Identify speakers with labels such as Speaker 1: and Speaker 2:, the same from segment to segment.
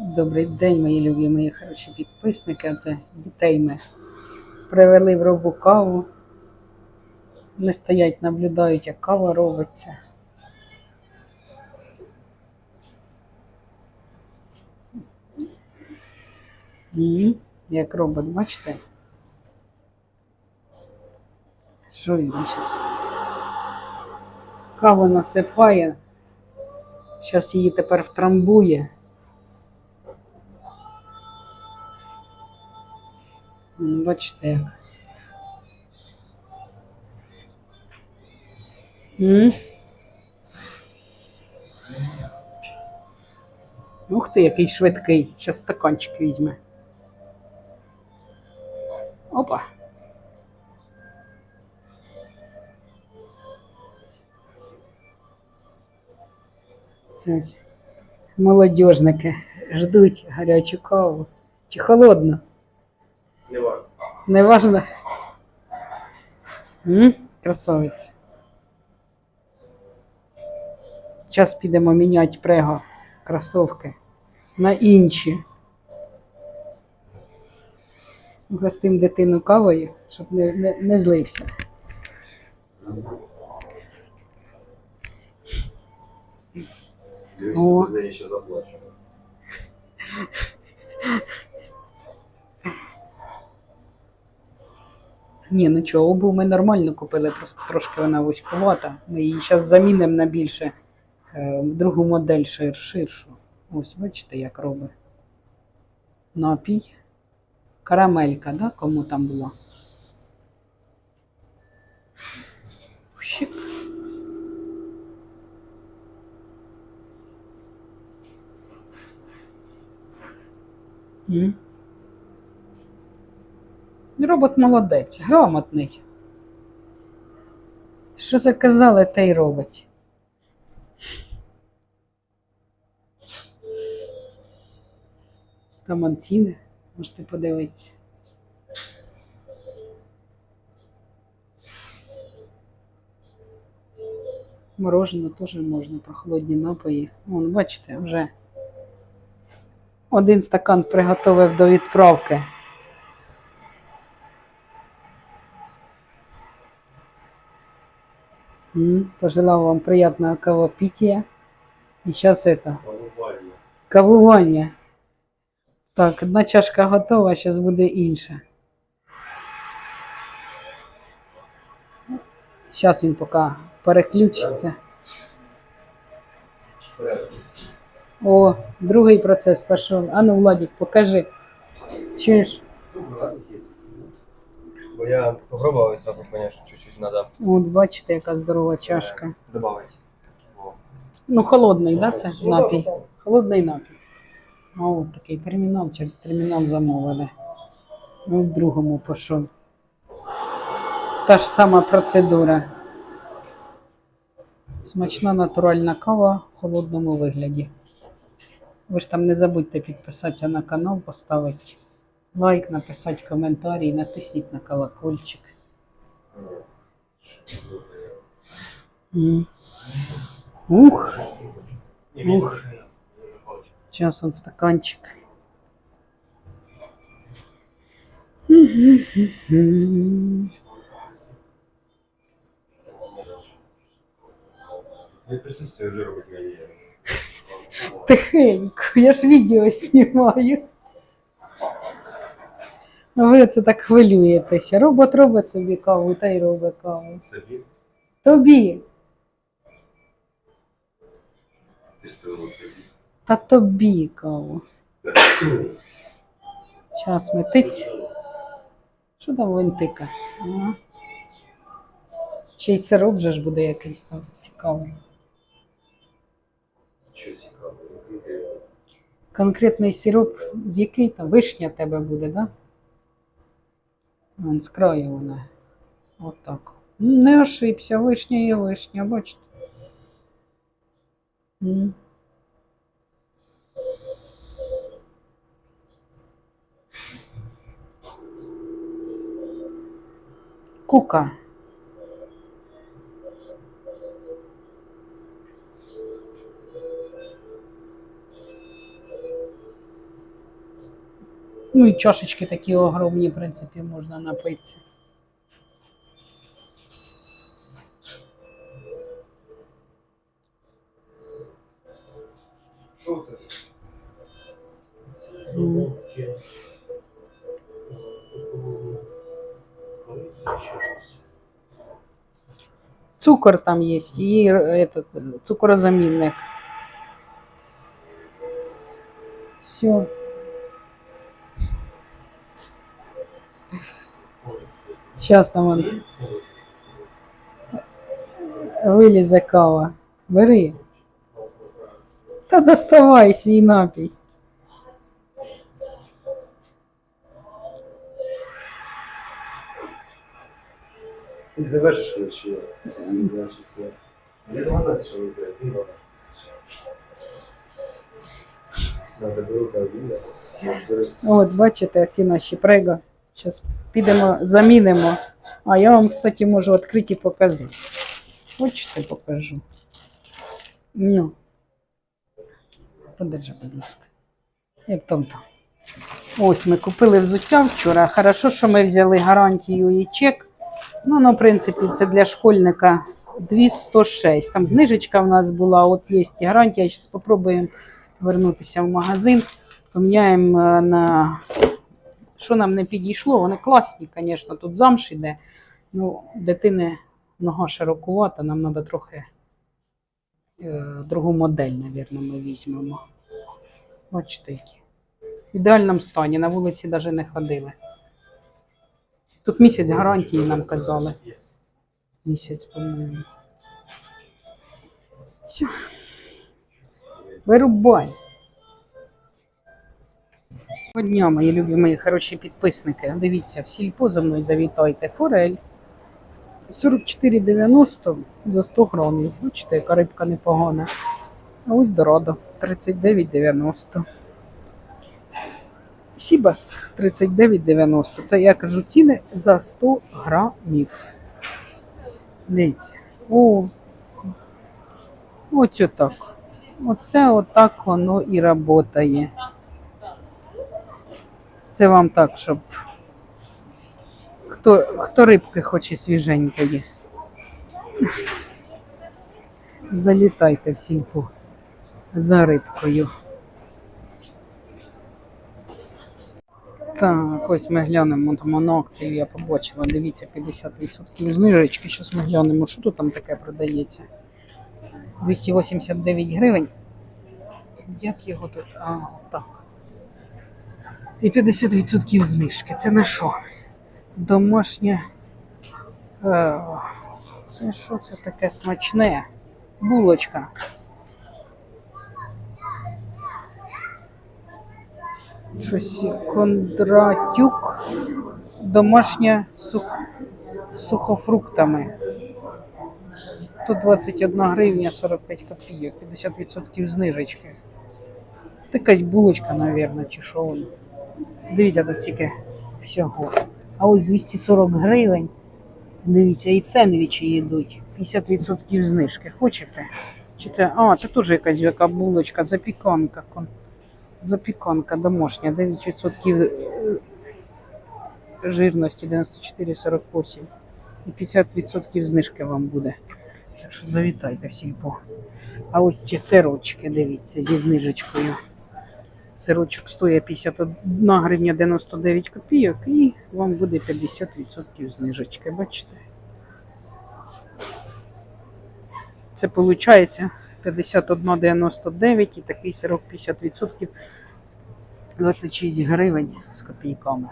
Speaker 1: Добрий день, мої любі, хороші підписники. Оце дітей ми привели в робу каву. Вони стоять, наблюдають, як кава робиться. М, Як робот, бачите? Що він зараз? Каву насипає. Зараз її тепер втрамбує. М, Бачите як. М? Ух ти, який швидкий. Зараз стаканчик візьме. Опа. Молодіжники ждуть гарячу каву. Чи холодно?
Speaker 2: Не важно.
Speaker 1: Не важно. М? Красавець. Зараз підемо міняти прего кросовки на інші. Гостим дитину кавою, щоб не, не, не злився.
Speaker 2: Дивись,
Speaker 1: О.
Speaker 2: ще заплачу.
Speaker 1: Ні, ну чого, обув ми нормально купили, просто трошки вона вузьковата. Ми її зараз замінимо на більше е, в другу модель шир, ширшу. Ось, бачите, як робить. Напій. Карамелька, да? Кому там була? Щик. М. Робот молодець, грамотний. Що заказали, те й робить. Там он можете подивитися. Мороженое теж можна, прохолодні напої. Вон, бачите, вже один стакан приготовив до відправки. Пожелал вам приятного кавопития. И сейчас это, кавування. Так, одна чашка готова, зараз буде інша. Зараз він поки переключиться. О, другий процес пішов. А ну, Владик, покажи. Чуєш?
Speaker 2: Бо я попробовал и сразу понял, что чуть-чуть надо
Speaker 1: От бачите, яка здорова чашка.
Speaker 2: добавить. О.
Speaker 1: Ну, холодний, да, це напій? Холодний напій. А от такий термінал, через термінал замовили. Ось другому пішов. Та ж сама процедура. Смачна натуральна кава в холодному вигляді. Ви ж там не забудьте підписатися на канал, поставити лайк, написати коментарі, натисніть на колокольчик. М. Ух! Ух. Сейчас он стаканчик.
Speaker 2: Твоє присутствие вже робить мені.
Speaker 1: Тихенько, я ж відео знімаю. Ви це так хвилюєтеся. Робот робить собі каву, та й робить каву.
Speaker 2: Собі?
Speaker 1: Тобі,
Speaker 2: Ти сказала собі.
Speaker 1: та тобі каву. Час метить. Що там винтика? Ага. Ще й сироп вже ж буде якийсь там цікавий.
Speaker 2: Що цікаво, ну.
Speaker 1: Конкретний сироп, з який там вишня тебе буде, да? Вон з краю вона. Отак. Ну, Не ошибся, вишня є вишня, бачите. Кука. Ну і чашечки такі огромні, в принципі, можна напитися.
Speaker 2: Що це?
Speaker 1: Цукор там є, і этот, цукорозамінник. Все. Зараз там он вилізе кава. Бери. Та доставай свій напій.
Speaker 2: Ти завершиш ні? Не 12, що ви треба.
Speaker 1: От, бачите, ці наші прего. Зараз підемо, замінимо. А я вам, кстати, можу відкрити і показати. Хочете, покажу. Ну. Подержи, будь ласка. І там там. Ось ми купили взуття вчора. Хорошо, що ми взяли гарантію і чек. Ну, ну, в принципі, це для школьника 206. Там знижечка в нас була, от є гарантія. Зараз спробуємо вернутися в магазин. Поміняємо е, на що нам не підійшло. Вони класні, звісно, тут замш іде. Ну, дитини нога широкувата, нам треба трохи е, другу модель, мабуть, ми візьмемо. Бачите, які. В ідеальному стані, на вулиці навіть не ходили. Тут місяць гарантії нам казали. Місяць, по-моєму. Все. Вирубай. Доброго дня, мої любі мої хороші підписники. Дивіться, в сільпо за мною завітайте. Форель 44,90 за 100 грамів. Бачите, яка рибка непогана. А ось дорадо 39,90. Сібас 39,90. Це я кажу ціни за 100 грамів. Дивіться. О, ось отак. Оце отак воно і працює. Це вам так, щоб хто, хто рибки хоче свіженької. Залітайте в сільпо за рибкою. Так, ось ми глянемо там на акцію, я побачила. Дивіться, 50% знижечки. Зараз ми глянемо, що тут там таке продається. 289 гривень. Як його тут? А, так. І 50% знижки. Це на що? Домашнє. Е, Це що це таке смачне? Булочка. Щось Кондратюк. Домашня сух... з сухофруктами. 121 гривня 45 копійок, 50% знижечки. Це якась булочка, мабуть, чи що воно. Дивіться, тут тільки всього. А ось 240 гривень. Дивіться, і сендвічі йдуть. 50% знижки. Хочете? Чи це. А, це теж якась яка булочка, запіканка. Запіканка домашня, 9% е, жирності 94,48. І 50% знижки вам буде. Так що завітайте в сільпо. А ось ці сирочки, дивіться, зі знижечкою. Сирочок стоїть 51 гривня 99 копійок і вам буде 50% знижечки, бачите? Це виходить 51,99 і такий сирок 50% 26 гривень з копійками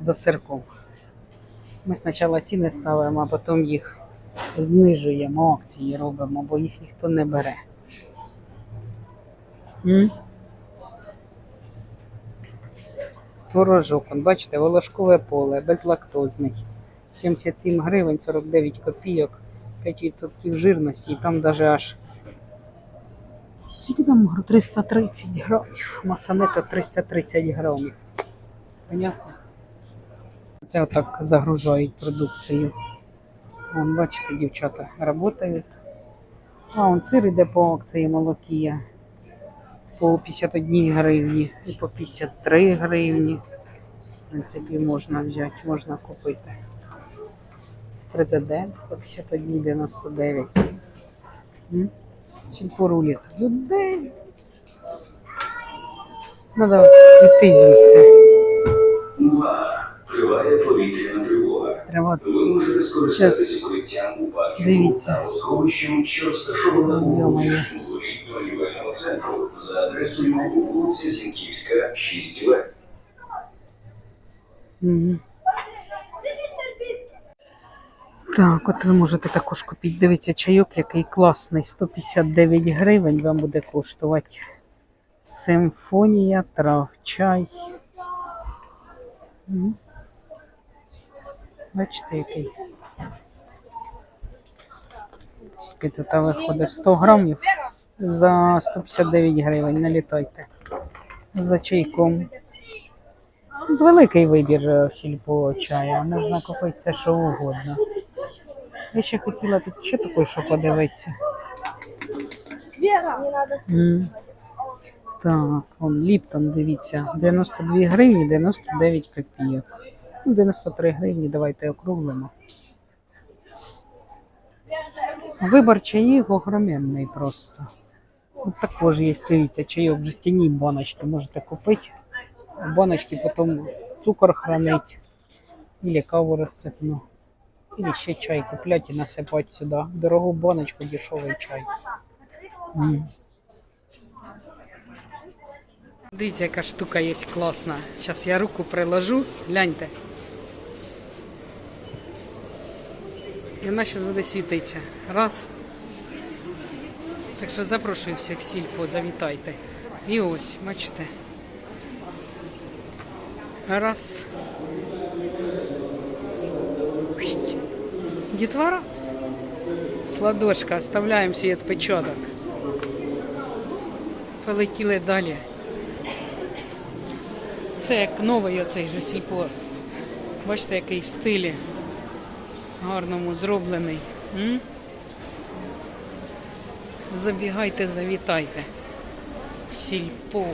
Speaker 1: за сирком. Ми спочатку ціни ставимо, а потім їх знижуємо, акції робимо, бо їх ніхто не бере. М? Творожок, он, бачите, волошкове поле, безлактозний. 77 гривень, 49 копійок, 5% жирності, і там даже аж скільки там 330 грамів. Масанета 330 грамів. Понятно? Це отак загружають продукцію. Вон, бачите, дівчата працюють. А, он сир іде по акції молокія. По 51 гривні і по 53 гривні. В принципі, можна взяти, можна купити. Президент по 51,99. М? Сільпорулік. Людей. Надо піти звідси.
Speaker 3: Триває повітряна тривога.
Speaker 1: Треба
Speaker 3: Ви можете скористатися укриттям у парку
Speaker 1: Дивіться.
Speaker 3: та сховищем, що розташовано у
Speaker 1: Йо-моє.
Speaker 3: Торгівельного центру за адресою вулиця Зінківська, 6В.
Speaker 1: Мгм. Так, от ви можете також купити. Дивіться, чайок, який класний. 159 гривень вам буде коштувати. Симфонія трав, чай. Бачите, який. Скільки тут виходить? 100 грамів за 159 гривень. Налітайте. За чайком. Великий вибір е, сільпо чаю. Можна купити все, що угодно. Я ще хотіла тут ще такою, що подивитися. М. Так, он Ліптон, дивіться, 92 гривні, 99 копійок. Ну, 93 гривні, давайте округлимо. Вибор чаїв огроменний просто. Також є, дивіться, чайок в жестяній баночці можете купити. В баночці потім цукор хранить, или каву розсипну. Или ще чай куплять і насипати сюди. Дорогу баночку, дешевий чай. М. Дивіться, яка штука є класна. Зараз я руку приложу, гляньте. І вона зараз буде світитися. Раз. Так що запрошую всіх сільпо, завітайте. І ось, бачите. Раз. Усть. Дітвора? С ладошка, оставляємо свій відпечаток. Полетіли далі. Це як новий оцей же сільпо. Бачите, який в стилі гарному зроблений. М? Забігайте, завітайте. Сільпо.